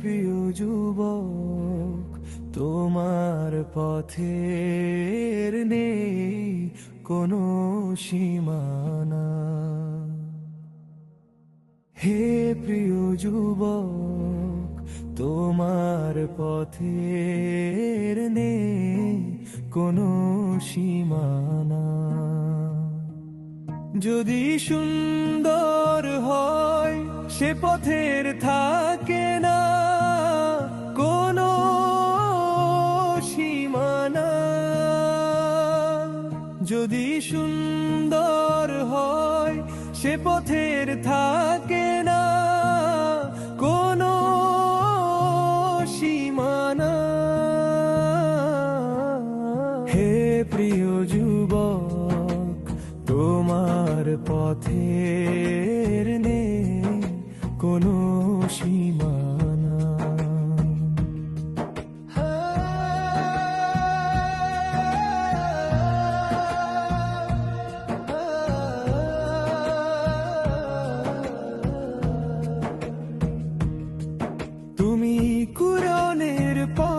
প্রিয় যুবক, তোমার পথের নেই কোনো সীমানা। হে প্রিয় যুবক, তোমার পথের নেই কোনো সীমানা। যদি সুন্দর হয়, সে পথের থাকে না। যদি সুন্দর হয়, সে পথের থাকে না। কোনো সীমানা। হে প্রিয় যুবক, তোমার পথের নেই কোনো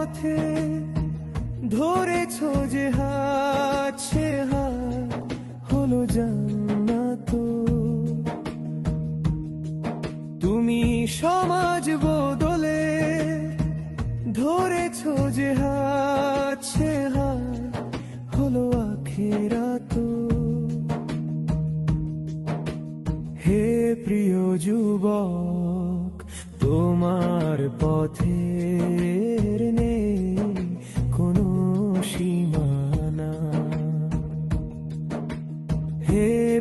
পথে ধরেছ যে হাত, সে হাত হলো জান্নাত। তুমি সমাজ বদলে ধরেছ যে সে হাত হলো আখেরাত। হে প্রিয় যুবক, তোমার পথের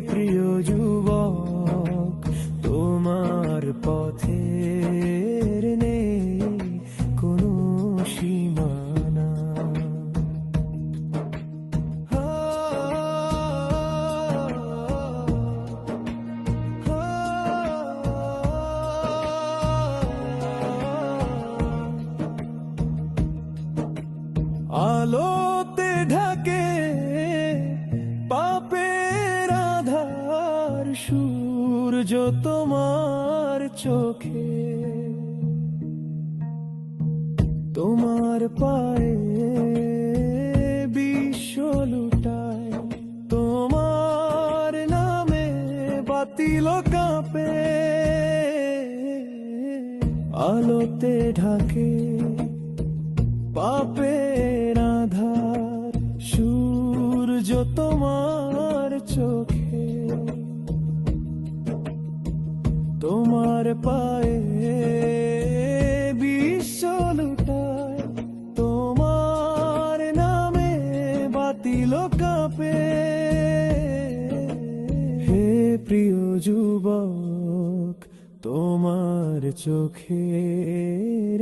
প্রিয় যুবক তোমার নেই কোনো সীমানা। আলোতে ঢাকে সূর্য তোমার চোখে। তোমার পায়ে বিশ্ব লুটায়। তোমার নামে বাতিল কাঁপে। আলোতে ঢাকে পাপের তোমার পায়ে বিশ্ব লুটায় তোমার নামে বাতিল কাপে। হে প্রিয় যুবক তোমার চোখের